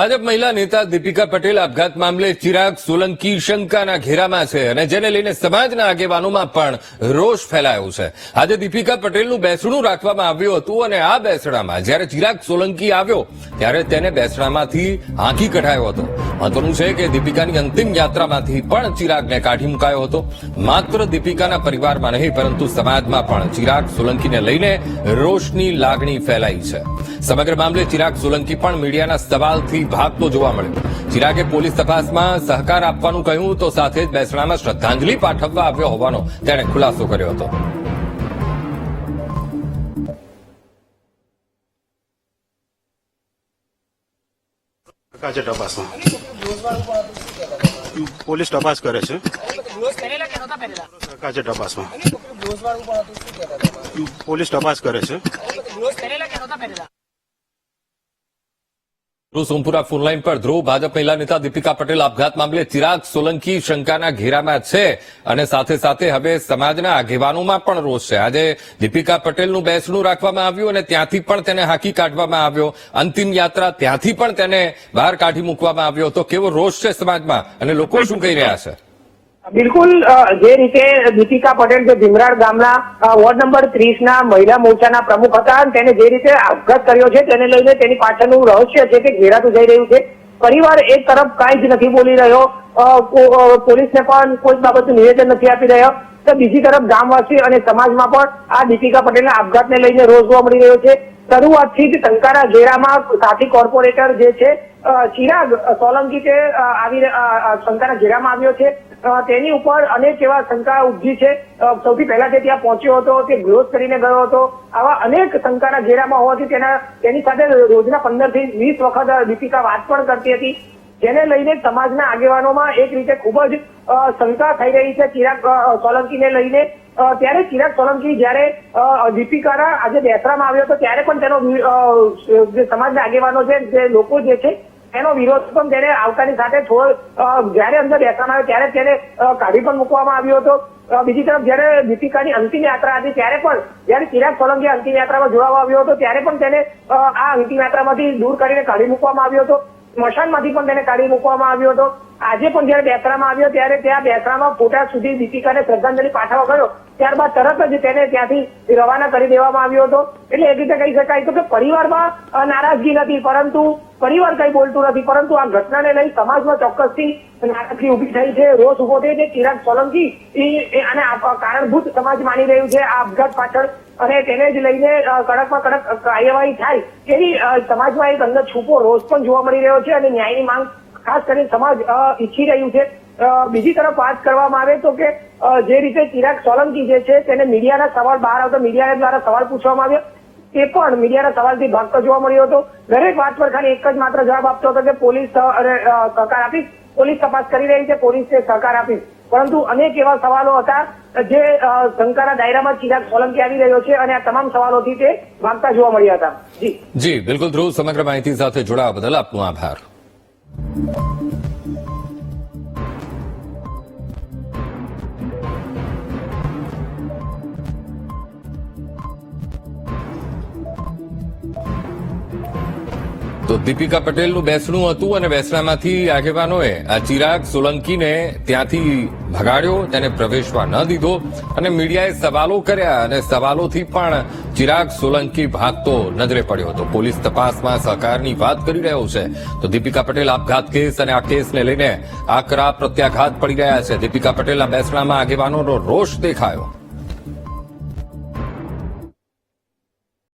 ભાજપ મહિલા નેતા દીપિકા પટેલ આપઘાત મામલે ચિરાગ સોલંકી શંકાના ઘેરામાં છે અને જેને લઈને સમાજના આગેવાનોમાં પણ રોષ ફેલાયો છે. આજે દીપિકા પટેલનું બેસણું રાખવામાં આવ્યું હતું અને આ બેસણામાં જ્યારે ચિરાગ સોલંકી આવ્યો, ત્યારે તેને બેસણામાંથી હાંકી કઢાયો હતો. મહત્વનું છે કે દીપિકાની અંતિમ યાત્રામાંથી પણ ચિરાગને કાઢી મુકાયો હતો. માત્ર દીપિકાના પરિવારમાં નહીં, પરંતુ સમાજમાં પણ ચિરાગ સોલંકીને લઈને રોષની લાગણી ફેલાઈ છે. સમગ્ર મામલે ચિરાગ સોલંકી પણ મીડિયાના સવાલથી ભાગતો જોવા મળ્યો. ચિરાગે પોલીસ તપાસમાં સહકાર આપવાનું કહ્યું તો સાથે જ બેસણામાં શ્રદ્ધાંજલિ પાઠવવા આવ્યો હોવાનો તેણે ખુલાસો કર્યો હતો. પોલીસ તપાસ કરે છે. પોલીસ તપાસ કરે છે. સોમપુરા ફોનલાઈન પર ધ્રુવ, ભાજપ મહિલા નેતા દીપિકા પટેલ આપઘાત મામલે ચિરાગ સોલંકી શંકાના ઘેરામાં છે અને સાથે સાથે હવે સમાજના આગેવાનોમાં પણ રોષ છે. આજે દીપિકા પટેલનું બેસણું રાખવામાં આવ્યું અને ત્યાંથી પણ તેને હાકી કાઢવામાં આવ્યો. અંતિમ યાત્રા ત્યાંથી પણ તેને બહાર કાઢી મૂકવામાં આવ્યો તો કેવો રોષ છે સમાજમાં અને લોકો શું કહી રહ્યા છે? બિલકુલ જે રીતે દીપિકા પટેલ જે ભીમરાડ ગામના વોર્ડ નંબર ત્રીસ ના મહિલા મોરચાના પ્રમુખ હતા અને તેને જે રીતે આપઘાત કર્યો છે તેને લઈને તેની પાછળનું રહસ્ય છે તે ઘેરાતું જઈ રહ્યું છે. પરિવાર એક તરફ કાંઈ જ નથી બોલી રહ્યો. પોલીસને પણ કોઈ બાબતનું નિવેદન નથી આપી રહ્યો. તો બીજી તરફ ગામવાસી અને સમાજમાં પણ આ દીપિકા પટેલના આપઘાતને લઈને રોષ જોવા મળી રહ્યો છે. શરૂઆતથી જ ટંકારા ઘેરામાં સાથી કોર્પોરેટર જે છે ચિરાગ સોલંકી તે આવી ટંકારા ઘેરામાં આવ્યો છે. તેની ઉપર અનેક એવા શંકા ઉપજી છે. સૌથી પહેલા તે ત્યાં પહોંચ્યો હતો, તે ગ્રોથ કરીને ગયો હતો. આવા અનેક શંકાના ઘેરામાં હોવાથી તેના, તેની સાથે રોજના પંદરથી વીસ વખત દીપિકા વાત પણ કરતી હતી. જેને લઈને સમાજના આગેવાનોમાં એક રીતે ખૂબ જ શંકા થઈ રહી છે ચિરાગ સોલંકીને લઈને. ત્યારે ચિરાગ સોલંકી જયારે દીપિકાના આજે બેસરામાં આવ્યો હતો, ત્યારે પણ તેનો જે સમાજના આગેવાનો છે, જે લોકો જે છે, એનો વિરોધ પણ તેને આવતાની સાથે થોડો જયારે જ્યારે અંદર બેસવામાં આવ્યો, ત્યારે તેને કાઢી પણ મૂકવામાં આવ્યો હતો. બીજી તરફ જયારે દીપિકાની અંતિમ યાત્રા હતી, ત્યારે પણ જયારે ચિરાગ સોલંકી અંતિમ યાત્રામાં જોડાવા આવ્યો હતો, ત્યારે પણ તેને આ અંતિમ યાત્રામાંથી દૂર કરીને કાઢી મૂકવામાં આવ્યો હતો. સ્મશાનમાંથી પણ તેને કાઢી મૂકવામાં આવ્યો હતો. આજે પણ જયારે બેસરામાં આવ્યો, ત્યારે ત્યાં બેસરામાં ફોટા સુધી દીપિકાને શ્રદ્ધાંજલિ પાઠવવા ગયો. ત્યારબાદ તરત જ તેને ત્યાંથી રવાના કરી દેવામાં આવ્યો હતો. એટલે એક રીતે કહી શકાય તો કે પરિવારમાં નારાજગી નથી, પરંતુ પરિવાર કઈ બોલતું નથી, પરંતુ આ ઘટનાને લઈ સમાજમાં ચોક્કસથી નારાજગી ઊભી થઈ છે, રોષ ઊભો થયો છે. ચિરાગ સોલંકી એ- એ આને કારણભૂત સમાજ માની રહ્યું છે. આ આપઘાત પાછળ અને તેને જ લઈને કડકમાં કડક કાર્યવાહી થાય તેવી સમાજમાં એક અંદર છૂપો રોષ પણ જોવા મળી રહ્યો છે અને ન્યાયની માંગ ખાસ કરીને સમાજ ઈચ્છી રહ્યું છે. બીજી તરફ વાત કરવામાં આવે તો કે જે રીતે ચિરાગ સોલંકી જે છે તેને મીડિયાના સવાલ બહાર આવતા મીડિયા દ્વારા સવાલ પૂછવામાં આવ્યો. તે પણ મીડિયાના સવાલથી ભાગતો જોવા મળ્યો હતો. દરેક વાત પર ખાલી એક જ માત્ર જવાબ આપતો હતો કે પોલીસ સહકાર આપીશ પોલીસ તપાસ કરી રહી છે પોલીસને સહકાર આપીશ પરંતુ અનેક એવા સવાલો હતા જે શંકાના દાયરામાં ચિરાગ સોલંકી આવી રહ્યો છે અને આ તમામ સવાલોથી તે ભાગતા જોવા મળ્યા હતા. જી. જી, બિલકુલ ધ્રુવ, સમગ્ર માહિતી સાથે જોડાવા બદલ આપનો આભાર. તો દીપિકા પટેલનું બેસણું હતું અને બેસણામાંથી આગેવાનોએ આ ચિરાગ સોલંકીને ત્યાંથી ભગાડ્યો, તેને પ્રવેશવા ન દીધો અને મીડિયાએ સવાલો કર્યા અને સવાલોથી પણ ચિરાગ સોલંકી ભાગતો નજરે પડ્યો હતો. પોલીસ તપાસમાં સહકારની વાત કરી રહ્યો છે. તો દીપિકા પટેલ આપઘાત કેસ અને આ કેસને લઈને આકરા પ્રત્યાઘાત પડી રહ્યા છે. દીપિકા પટેલના બેસણામાં આગેવાનોનો રોષ દેખાયો.